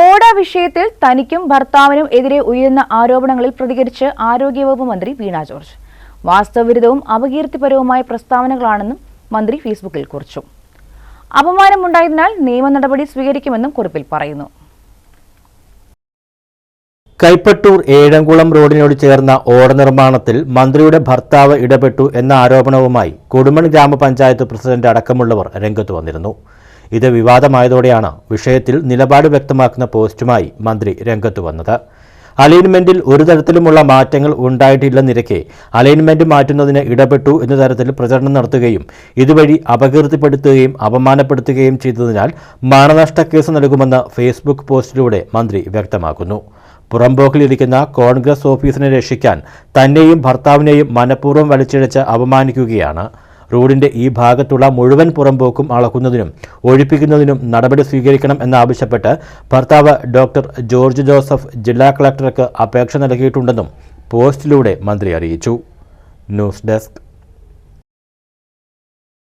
ഓട വിഷയത്തിൽ തനിക്കും ഭർത്താവിനും എതിരെ ഉയരുന്ന ആരോപണങ്ങളിൽ പ്രതികരിച്ച് ആരോഗ്യവകുപ്പ് മന്ത്രി വീണ ജോർജ്. വാസ്തവവിരുദ്ധവും അപകീർത്തിപരവുമായ പ്രസ്താവനകളാണെന്നും മന്ത്രി ഫേസ്ബുക്കിൽ കുറിച്ചു. അപമാനമുണ്ടായതിനാൽ നിയമ നടപടി സ്വീകരിക്കുമെന്നും കുറിപ്പിൽ പറയുന്നു. കൈപ്പട്ടൂർ ഏഴംകുളം റോഡിനോട് ചേർന്ന ഓട നിർമ്മാണത്തിൽ മന്ത്രിയുടെ ഭർത്താവ് ഇടപെട്ടു എന്ന ആരോപണവുമായി കൊടുമൺ ഗ്രാമപഞ്ചായത്ത് പ്രസിഡന്റ് അടക്കമുള്ളവർ രംഗത്ത് വന്നിരുന്നു. ഇത് വിവാദമായതോടെയാണ് വിഷയത്തിൽ നിലപാട് വ്യക്തമാക്കുന്ന പോസ്റ്റുമായി മന്ത്രി രംഗത്തു വന്നത്. അലൈൻമെന്റിൽ ഒരു തരത്തിലുമുള്ള മാറ്റങ്ങൾ ഉണ്ടായിട്ടില്ലെന്നിരക്കെ അലൈൻമെന്റ് മാറ്റുന്നതിന് ഇടപെട്ടു എന്ന തരത്തിൽ പ്രചരണം നടത്തുകയും ഇതുവഴി അപകീർത്തിപ്പെടുത്തുകയും അപമാനപ്പെടുത്തുകയും ചെയ്തതിനാൽ മാനനഷ്ട കേസ് നൽകുമെന്ന് ഫേസ്ബുക്ക് പോസ്റ്റിലൂടെ മന്ത്രി വ്യക്തമാക്കുന്നു. പുറംപോക്കിലിരിക്കുന്ന കോൺഗ്രസ് ഓഫീസിനെ രക്ഷിക്കാൻ തന്നെയും ഭർത്താവിനെയും മനഃപൂർവം വലിച്ചിഴച്ച് അപമാനിക്കുകയാണ്. റോഡിന്റെ ഈ ഭാഗത്തുള്ള മുഴുവൻ പുറമ്പോക്കും അളക്കുന്നതിനും ഒഴിപ്പിക്കുന്നതിനും നടപടി സ്വീകരിക്കണം എന്നാവശ്യപ്പെട്ട് ഭർത്താവ് ഡോക്ടർ ജോർജ് ജോസഫ് ജില്ലാ കളക്ടർക്ക് അപേക്ഷ നൽകിയിട്ടുണ്ടെന്നും പോസ്റ്റിലൂടെ മന്ത്രി അറിയിച്ചു. News desk.